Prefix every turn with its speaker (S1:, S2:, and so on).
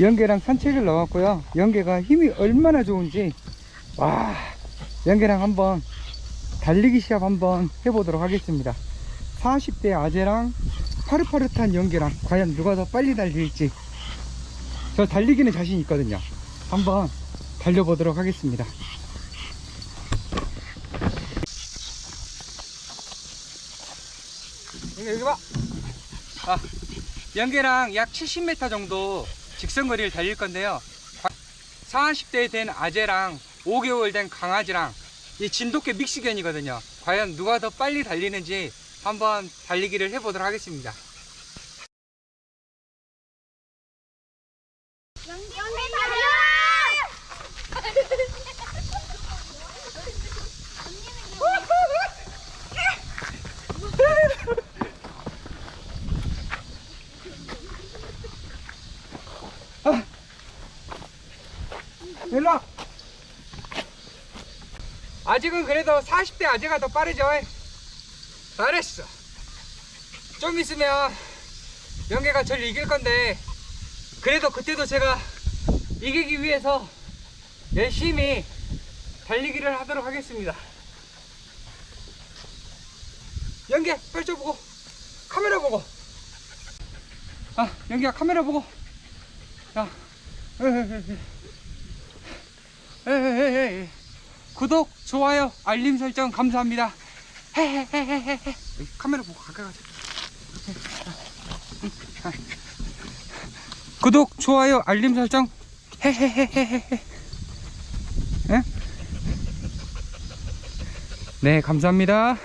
S1: 연계랑 산책을 나왔고요. 연계가 힘이 얼마나 좋은지 와 연계랑 한번 달리기 시합 한번 해보도록 하겠습니다. 40대 아재랑 파릇파릇한 연계랑 과연 누가 더 빨리 달릴지 저 달리기는 자신 있거든요. 한번 달려보도록 하겠습니다. 여기 봐. 아, 연계랑 약 70m 정도 직선거리를 달릴 건데요. 40대 된 아재랑 5개월 된 강아지랑 이 진돗개 믹스견이거든요. 과연 누가 더 빨리 달리는지 한번 달리기를 해보도록 하겠습니다.
S2: 연기 달려!
S1: 일로 아직은 그래도 40대 아재가 더 빠르죠. 잘했어. 좀 있으면 명계가 저를 이길 건데 그래도 그때도 제가 이기기 위해서 열심히 달리기를 하도록 하겠습니다. 연계 펼쳐 보고. 카메라 보고. 아 연계야 카메라 보고. 자 에헤헤헤. 구독, 좋아요, 알림 설정 감사합니다. 헤헤헤헤헤. 카메라 보고 가까이 가자. 구독, 좋아요, 알림 설정. 헤헤헤헤헤. 예? 네, 감사합니다.